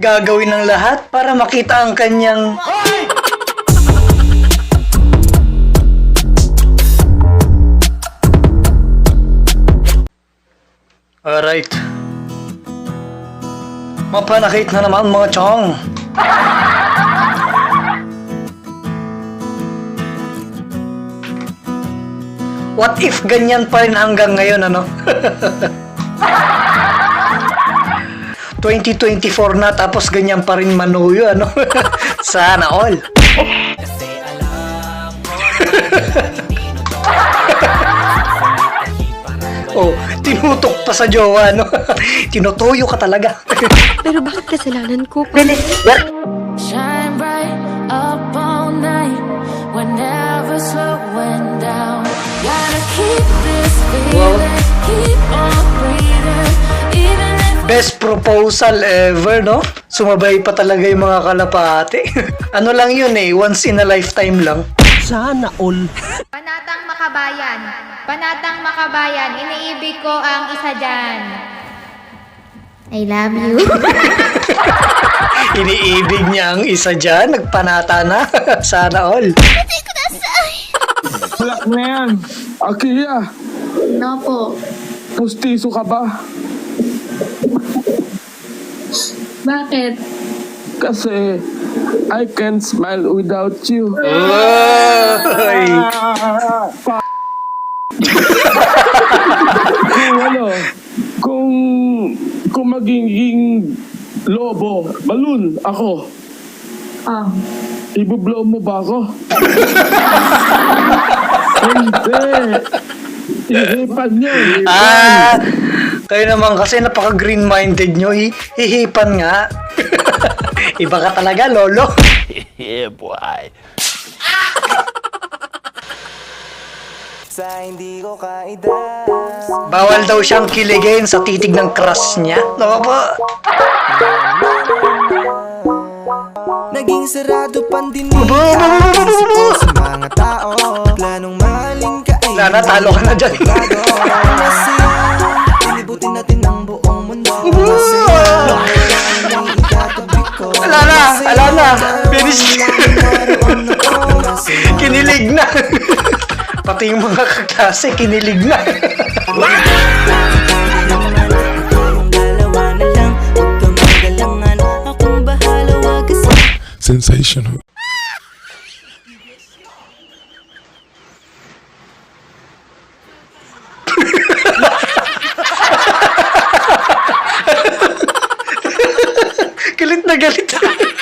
gagawin ng lahat para makita ang kanyang... Alright. Mapanakit na naman mga chong. What if ganyan pa rin hanggang ngayon, ano? 2024 na tapos ganyan pa rin manuyo, ano? Sana all. oh, tinutok pa sa jowa, no? Tinutuyo ka talaga. Pero bakit kasalanan ko? Shine Best proposal ever, no? Sumabay pa talaga yung mga kalapate. ano lang yun eh, once in a lifetime lang. Sana all. Panatang Makabayan. Panatang Makabayan, iniibig ko ang isa dyan. I love you. Iniibig niya ang isa dyan, nagpanata na. Sana all. Black na yan. Akiya, no po. pustiso ka ba? Bakit? Kasi I can't smile without you. Oy! Kung ano, kung, kung magiging lobo, balloon ako, Oh. ibublow mo ba ako? Hindi. Ihipan niyo. Ah, kayo naman kasi napaka-green-minded nyo. Hi- hihipan nga. Iba ka talaga, lolo. Sa hindi ko Bawal daw siyang kiligin sa titig ng crush niya. No po. Naging sarado pandinig Aba, aba, aba, aba, aba, Isip ko aba. sa mga tao Planong mahalin ka ay Nana, talo ka na dyan. Kasi mundo Kasi Ang ikatabi ko Ala na, Kasi ala na. Finish. Kinilig na. Pati yung mga kaklase, kinilig na. Tayong dalawa na lang Huwag kang magalangan Akong bahala Huwag ka sa Sensational. Galit na galit.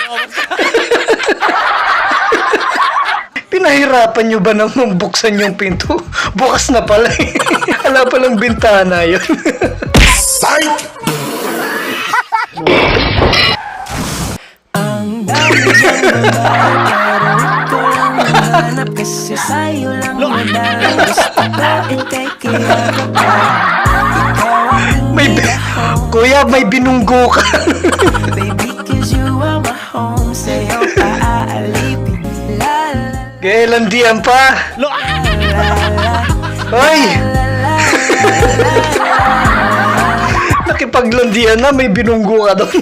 Pinahirapan nyo ba nang buksan yung pinto? Bukas na pala eh. Wala palang bintana yun. Ang dami lang ang hanap Kasi sa'yo lang madalang Gusto ko ikay kaya May bi- ako Kuya, may binunggo ka. La Kailandian pa. Hoy! Nakipaglandian na, may binunggo ka doon.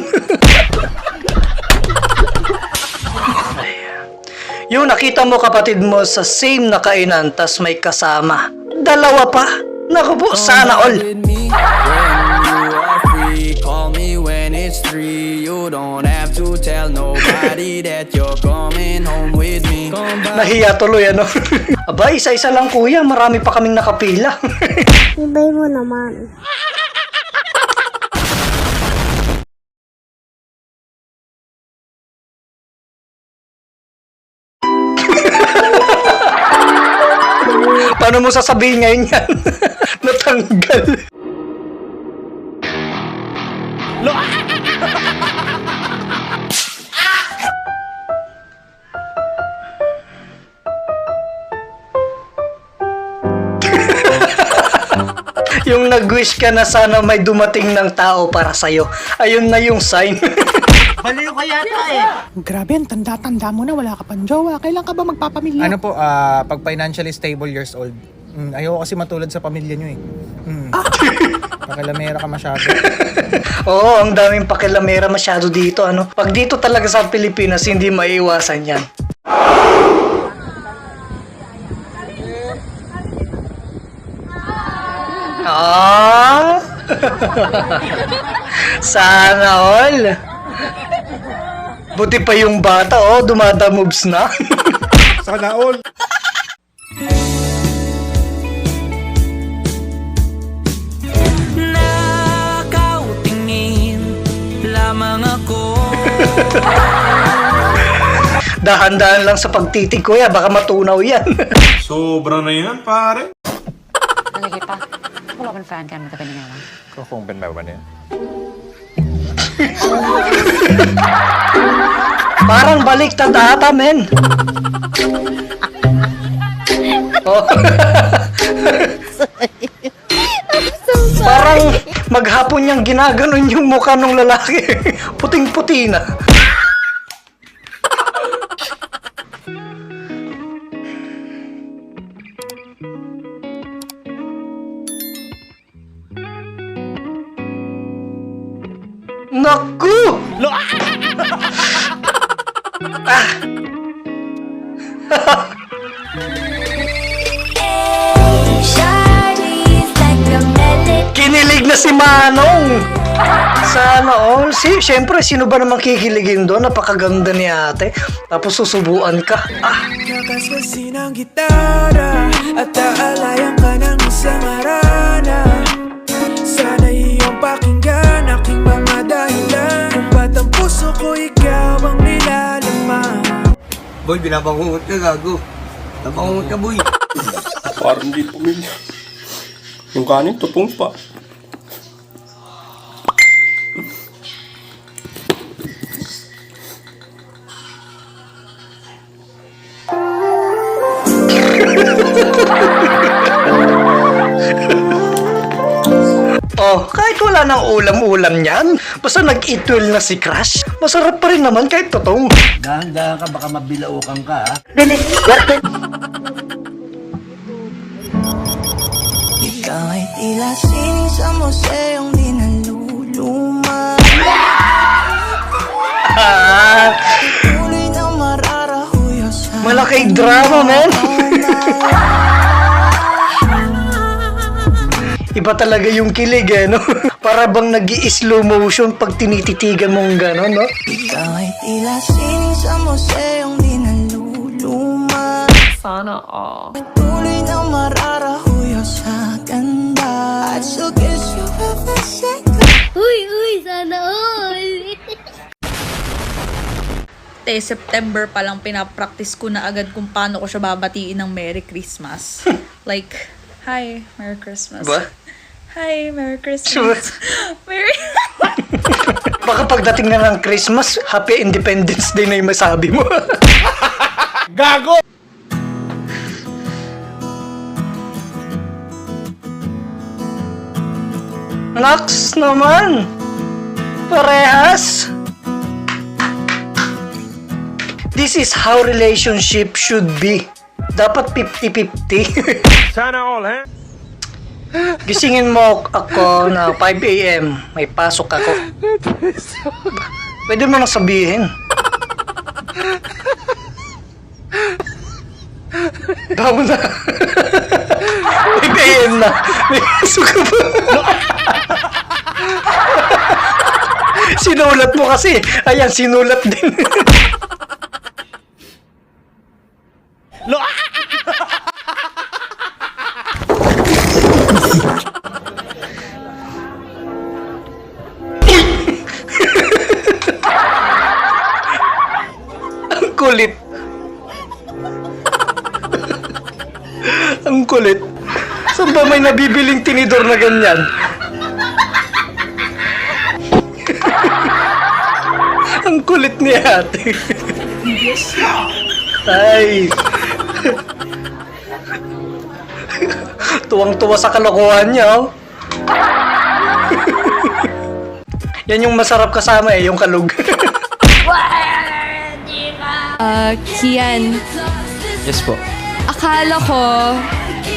yung nakita mo kapatid mo sa same na kainan, tas may kasama. Dalawa pa. Naku po, sana all. Three. You don't have to tell nobody that you're coming home with me. Come back. Nahiya tuloy, ano? Aba, isa-isa lang kuya, marami pa kaming nakapila. Ibay mo naman. Paano mo sasabihin ngayon yan? Natanggal. Yung nag-wish ka na sana may dumating ng tao para sa'yo. Ayun na yung sign. Grabe, ang tanda-tanda mo na, wala ka pang jowa. Kailan ka ba magpapamilya? Ano po, ah, pag financially stable years old, Mm, ayoko kasi matulad sa pamilya nyo eh. Mm. Pakilamera ka masyado. Oo, ang daming pakilamera masyado dito. Ano? Pag dito talaga sa Pilipinas, hindi maiiwasan yan. Ah! Sana all. Buti pa yung bata, oh, dumada moves na. Sana all. Dahan-dahan lang sa pagtitig ko ya, baka matunaw yan. Sobra na yan, pare. อะไรคิดปะพวกเราเป็นแฟนกันมันจะเป็นยังไงวะ ก็คงเป็นแบบวันนี้ Parang baliktad ata, men. Oh. Parang maghapon niyang ginaganon yung mukha ng lalaki. Puting-puti na. Naku! Kinilig si Manong! Sana all. Si, syempre, sino ba naman kikiligin doon? Napakaganda ni ate. Tapos susubuan ka. Ah, Kakaskasin ang gitara At aalayan ka ng isang arana Sana iyong pakinggan Aking mga dahilan Kung ba't ang puso ko ikaw ang nilalaman Boy, binabangungot ka, gago. Nabangungot ka, boy. Parang hindi pumilya. Yung kanin, tutong pa. Nang ulam-ulam niyan, basta nag-eatwell na si Crush, masarap pa rin naman kahit totong. Dahan-dahan ka, baka mabilaukan ka, ha? Ikaw ay tila sining sa museong di naluluma Ah, Tuloy na mararahuyo sa malaki drama, man. Iba talaga yung kilig, eh, no? Para bang nag slow motion pag tinititigan mong gano'n, no? Ikaw ay tila sining sa museong di naluluma Sana all. Tuloy na mararahuyo sa ganda I'd still kiss you every second Uy, uy, sana all. Te, September pa lang pinapractice ko na agad kung paano ko siya babatiin ng Merry Christmas. like, Hi, Merry Christmas. Ba? Hi, Merry Christmas. Merry... Baka pagdating na ng Christmas, Happy Independence Day na yung masabi mo. Gago! Naks naman! Parehas! This is how relationship should be. Dapat 50-50. Sana all, ha? Gisingin mo ako na 5 a.m. May pasok ako. Pwede mo nang sabihin. Tama na. 5 a.m. na. May pasok ka ba? sinulat mo kasi. Ayan, sinulat din. Kulit. Ang kulit. Saan ba may nabibiling tinidor na ganyan? Ang kulit ni ate. Ay. Tuwang-tuwa sa kalokohan niya, oh. Yan yung masarap kasama eh, yung kalug. Ah, Kian. Yes po. Akala ko,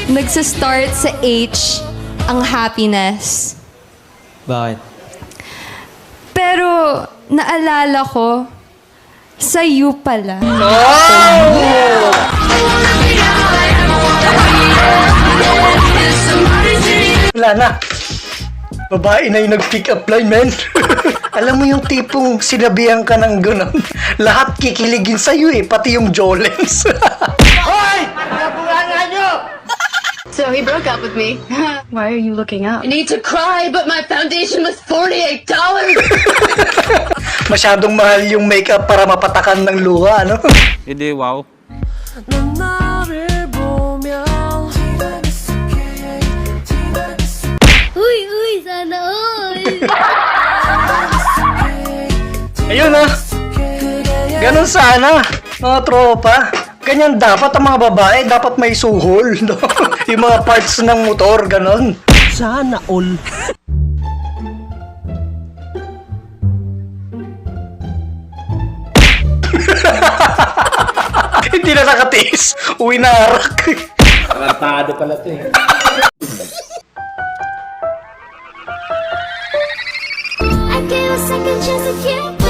nagsa-start sa H ang happiness. Bakit? Pero, naalala ko, sa U pala. Wala na. Babae na yung nag-pick up line, man. Alam mo yung tipong sinabihan ka ng gano'n. Lahat kikiligin sa'yo eh, pati yung Jolens. So he broke up with me. Why are you looking up? I need to cry, but my foundation was $48. Masyadong mahal yung makeup para mapatakan ng luha, ano? Hindi, wow. Uy, uy, sana all. Ayun ah. Ganun sana, mga tropa. Ganyan dapat ang mga babae, dapat may suhol. No? yung mga parts ng motor, ganon. Sana all. Hindi na nakatiis. Uwi na arak. Tarantado pala to eh. I gave a second chance to get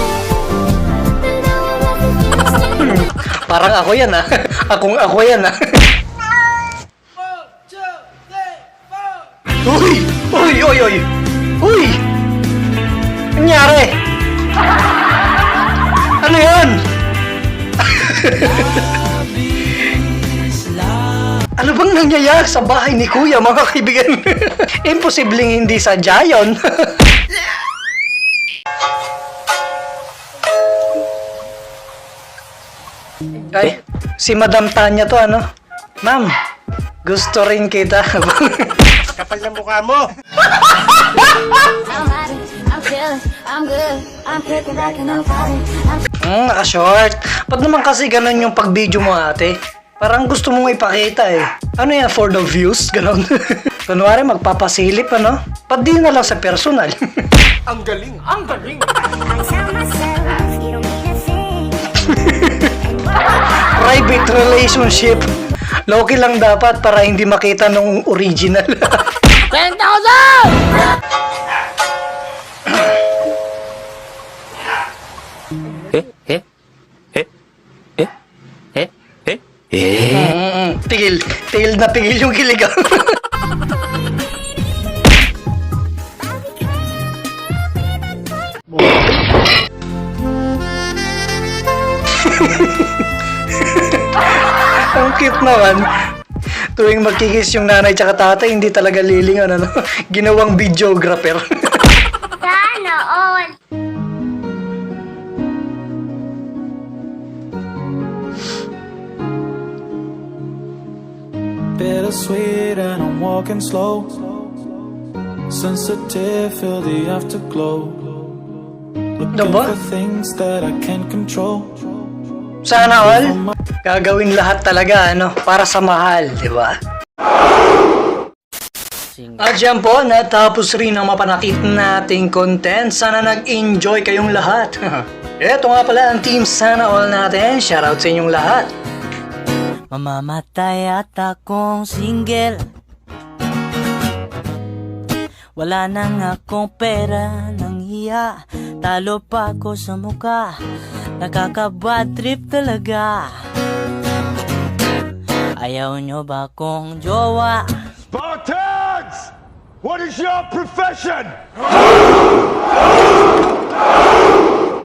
Parang ako yan ah. Akong ako yan ah. Uy! Uy! Uy! Uy! Uy! Nangyari? Ano yan? ano bang nangyayari sa bahay ni Kuya, mga kaibigan? Imposibleng hindi sa Jayon. Si Madam Tanya to ano? Ma'am, gusto rin kita. Kapal ng mukha mo! Hmm, naka-short. Ba't naman kasi ganun yung pag-video mo ate? Parang gusto mong ipakita eh. Ano yan, for the views? Ganon. Kunwari, magpapasilip ano? Ba't di na lang sa personal? Ang galing! Ang galing! Private relationship. Loki lang dapat para hindi makita nung original. 10,000! Mm, tigil. Tigil na tigil yung kiligaw. cute naman. Tuwing magkikis yung nanay tsaka tatay, hindi talaga lilingan, ano? Ginawang videographer. Sana all. Bittersweet and I'm walking slow. Sensitive, feel the afterglow. Looking Diba? for things that I can't control. Sana all, gagawin lahat talaga, ano, para sa mahal, di ba? At yan po, natapos rin ang mapanakit nating content. Sana nag-enjoy kayong lahat. Ito nga pala ang team Sana All natin. Shoutout sa inyong lahat. Mamamatay at akong single Wala nang akong pera ng hiya Talo pa ako sa muka Nakakabad trip talaga Ayaw nyo ba kong jowa? Spartans! What is your profession?